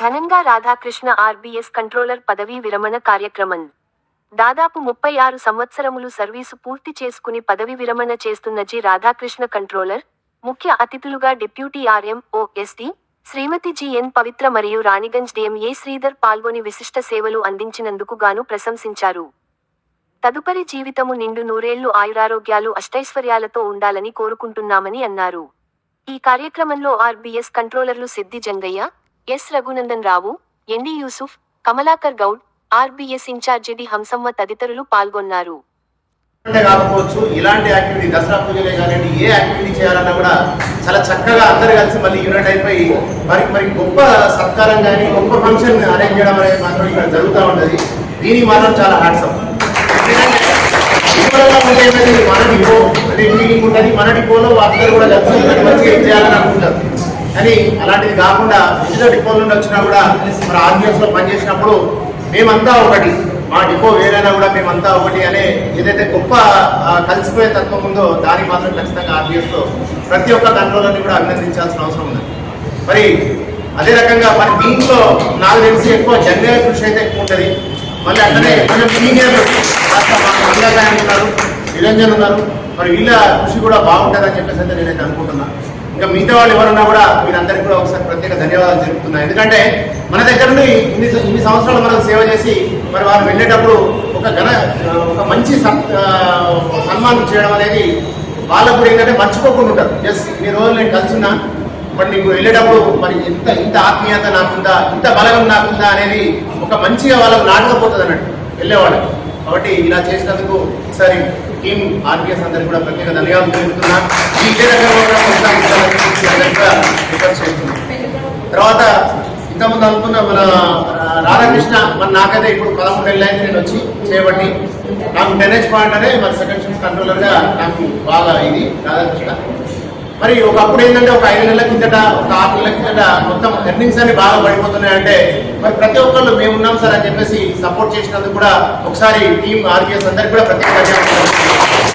ఘనంగా Radhakrishna RBS controller పదవీ విరమణ కార్యక్రమం. దాదాపు ముప్పై ఆరు సంవత్సరములు సర్వీసు పూర్తి చేసుకుని పదవి విరమణ చేస్తున్న జి. రాధాకృష్ణ కంట్రోలర్ ముఖ్య అతిథులుగా deputy RM OSD Shrimati GN Pavitra మరియు రాణిగంజ్ డిఎంఏ శ్రీధర్ పాల్గొని విశిష్ట సేవలు అందించినందుకు గాను ప్రశంసించారు. తదుపరి జీవితము నిండు నూరేళ్ళు ఆయురారోగ్యాలు అష్టైశ్వర్యాలతో ఉండాలని కోరుకుంటున్నామని అన్నారు. ఈ కార్యక్రమంలో RBS కంట్రోలర్లు Siddi Jangaiah S Raghunandan Rao ND Yusuf Kamalakar Goud RBS incharge D Hamsamma తదితరులు పాల్గొన్నారు. కాకపోవచ్చు ఇలాంటి యాక్టివిటీ దసరా పూజలే కానివ్వండి ఏ యాక్టివిటీ చేయాలన్నా కూడా చాలా చక్కగా అందరు కలిసి మళ్ళీ యూనిట్ అయిపోయి మరి మరి గొప్ప సత్కారం కానీ గొప్ప ఫంక్షన్ అరేంజ్ చేయడం అనేది మాత్రం ఇక్కడ జరుగుతూ ఉంటుంది దీనికి మాత్రం చాలా హ్యాట్సప్ మన డిపో అంటే ఉంటుంది మన డిపోలో అందరూ కూడా కలిసి మంచిగా ఏం చేయాలని అనుకుంటారు. కానీ అలాంటిది కాకుండా వివిధ డిపోల నుండి వచ్చినా కూడా మరి ఆర్బిఎస్లో పనిచేసినప్పుడు మేమంతా ఒకటి మా డిపో వేరైనా కూడా మేమంతా ఒకటి అనే ఏదైతే గొప్ప కలిసిపోయే తత్వం ఉందో దానికి మాత్రం ఖచ్చితంగా ఆర్బిఎస్లో ప్రతి ఒక్క కంట్రోలర్ని కూడా అభినందించాల్సిన అవసరం ఉంది మరి అదే రకంగా మరి దీంట్లో నాకు తెలిసి ఎక్కువ జనరల్ కృషి అయితే ఎక్కువ ఉంటుంది. మళ్ళీ అట్లనే కొంచెం సీనియర్లు మంగళాయన ఉన్నారు నిరంజన్ ఉన్నారు. మరి వీళ్ళ కృషి కూడా బాగుంటుంది అని చెప్పేసి అయితే నేనైతే అనుకుంటున్నాను ఇంకా మిగతా వాళ్ళు ఎవరున్నా కూడా మీరందరికీ కూడా ఒకసారి ప్రత్యేక ధన్యవాదాలు జరుపుతున్నా ఎందుకంటే మన దగ్గర నుండి ఇన్ని ఇన్ని సంవత్సరాలు మనం సేవ చేసి మరి వారు వెళ్ళేటప్పుడు ఒక ఘన ఒక మంచి సన్మానం చేయడం అనేది వాళ్ళకు కూడా ఏంటంటే మర్చిపోకుండా ఉంటారు. ఎస్ ఈ రోజు నేను కలుసున్నా మరి నీకు వెళ్ళేటప్పుడు మరి ఎంత ఇంత ఆత్మీయత నాకుందా ఇంత బలగం నాకుందా అనేది ఒక మంచిగా వాళ్ళకు నాటకపోతుంది అన్నట్టు వెళ్ళేవాళ్ళకి కాబట్టి ఇలా చేసినందుకు ఒకసారి టీం ఆర్పిఎస్ అందరికీ కూడా ప్రత్యేక ధన్యవాదాలు తెలుపుతున్నా. తర్వాత ఇంతకుముందు అనుకున్న మన రాధాకృష్ణ మన నాకైతే ఇప్పుడు పదమూడు నెలలు నేను వచ్చి చేయబట్టి నాకు టెన్ పాయింట్ అనే మన సెకండ్ షిఫ్ట్ కంట్రోలర్గా నాకు బాగా ఇది రాధాకృష్ణ. మరి ఒకప్పుడు ఏంటంటే ఒక ఐదు నెలల కిందట ఒక ఆరు నెలల కిందట మొత్తం ఎర్నింగ్స్ అన్ని బాగా పడిపోతున్నాయంటే మరి ప్రతి ఒక్కళ్ళు మేము ఉన్నాం సార్ అని చెప్పేసి సపోర్ట్ చేసినందుకు కూడా ఒకసారి టీం ఆర్కేస్ అందరికి కూడా ప్రత్యేక